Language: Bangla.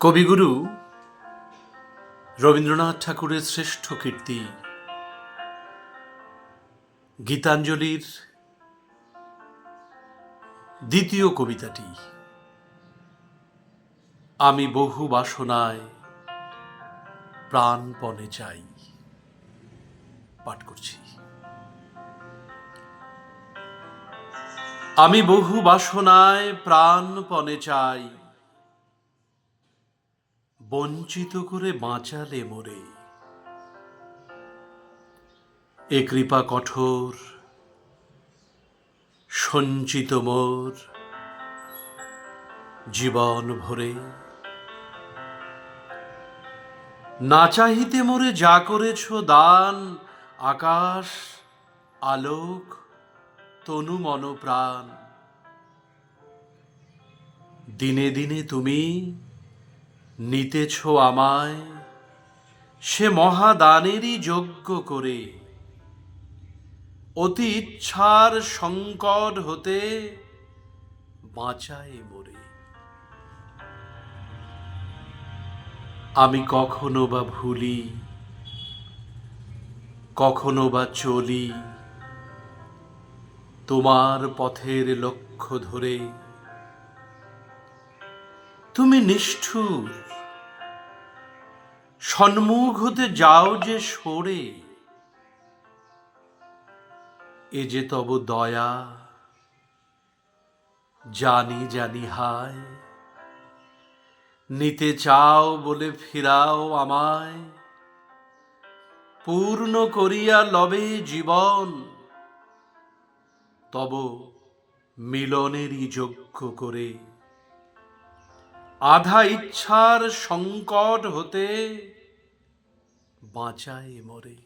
কবিগুরু রবীন্দ্রনাথ ঠাকুরের শ্রেষ্ঠ কীর্তি, গীতাঞ্জলির দ্বিতীয় কবিতাটি, আমি বহু বাসনায় প্রাণপণে চাই পাঠ করছি। আমি বহু বাসনায় প্রাণপণে চাই বঞ্চিত করে বাঁচালে মোরে। এ কৃপা কঠোর, সঞ্চিত মোর, জীবন ভরে। না চাহিতে মোরে যা করেছ দান, আকাশ, আলোক, তনু মন প্রাণ দিনে দিনে তুমি নিতেছ আমায়? সে মহাদানেরই যজ্ঞ করে। অতি ইচ্ছার সংকট হতে বাঁচায় মোরে। আমি কখনো বা ভুলি, কখনো বা চলি, তোমার পথের লক্ষ্য ধরে। তুমি নিষ্ঠুর। সন্মুখ হতে যাও যে সরে। এ যে তব দয়া, জানি জানি হায়। নিতে চাও বলে ফিরাও আমায়। পূর্ণ করিয়া লবে জীবন। তব মিলনেরই যোগ্য করে। আধা ইচ্ছার সংকট হতে বাঁচায় মরে।